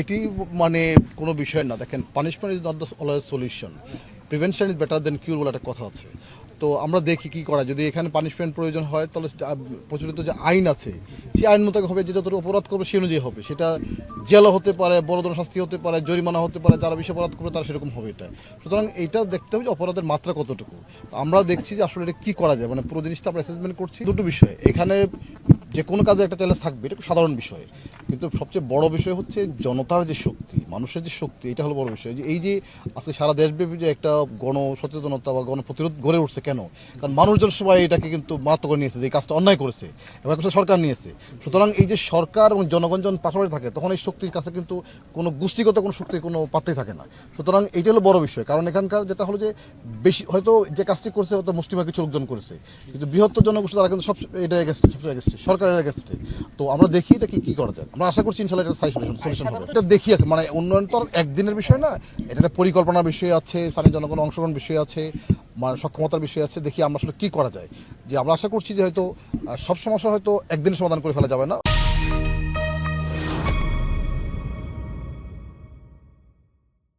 এটি মানে কোনো বিষয় না। দেখেন punishment is not the always solution prevention is better than cure বলে একটা কথা আছে। তো আমরা দেখি কি করা যদি এখানে পানিশমেন্ট প্রয়োজন হয়, তাহলে প্রচলিত যে আইন আছে, সেই আইন মোতাবেক হবে যে যতটুকু অপরাধ করবে, সেই অনুযায়ী হবে। সেটা জেলও হতে পারে, বড় ধরনের শাস্তি হতে পারে, জরিমানা হতে পারে, যারা বেশি অপরাধ করবে, তারা সেরকম হবে এটা। সুতরাং এইটা দেখতে হবে যে অপরাধের মাত্রা কতটুকু। আমরা দেখছি যে আসলে এটা কী করা যায়। মানে পুরো জিনিসটা আমরা অ্যাসেসমেন্ট করছি। দুটো বিষয়। এখানে যে কোনো কাজে একটা চ্যালেঞ্জ থাকবে, এটা সাধারণ বিষয়। কিন্তু সবচেয়ে বড় বিষয় হচ্ছে জনতার যে শক্তি, মানুষের যে শক্তি, এটা হলো বড় বিষয়। যে এই যে আজকে সারা দেশব্যাপী যে একটা গণ সচেতনতা বা গণ প্রতিরোধ গড়ে উঠছে কেন? কারণ মানুষজন সবাই এটাকে কিন্তু মাত্র করে নিয়েছে, যে এই কাজটা অন্যায় করেছে এবং সরকার নিয়েছে। সুতরাং এই যে সরকার এবং জনগণ যখন পাশাপাশি থাকে, তখন এই শক্তির কাছে কিন্তু কোনো গোষ্ঠীগত কোনো শক্তির কোনো পাত্রই থাকে না। সুতরাং এইটা হলো বড় বিষয়। কারণ এখানকার যেটা হলো যে বেশি, হয়তো যে কাজটি করছে, হয়তো মুষ্টিমা কিছু লোকজন করেছে, কিন্তু বৃহত্তর জনগোষ্ঠী তারা কিন্তু সব এটা এগেস্টে সবসময় এগেস্টে সরকারের এগেস্টে তো আমরা দেখি এটা কি করা যায়? আমরা আশা করছি ইনশাল্লাহ এটা সলিউশন সলিউশন হবে। এটা দেখি মানে উন্নয়ন তো একদিনের বিষয় না এটা একটা পরিকল্পনার বিষয় আছে স্থানীয় জনগণ অংশগ্রহণ বিষয় আছে মানে সক্ষমতার বিষয় আছে দেখি আমরা আসলে কি করা যায়। যে আমরা আশা করছি যে হয়তো সব সমস্যা হয়তো একদিন সমাধান করে ফেলা যাবে না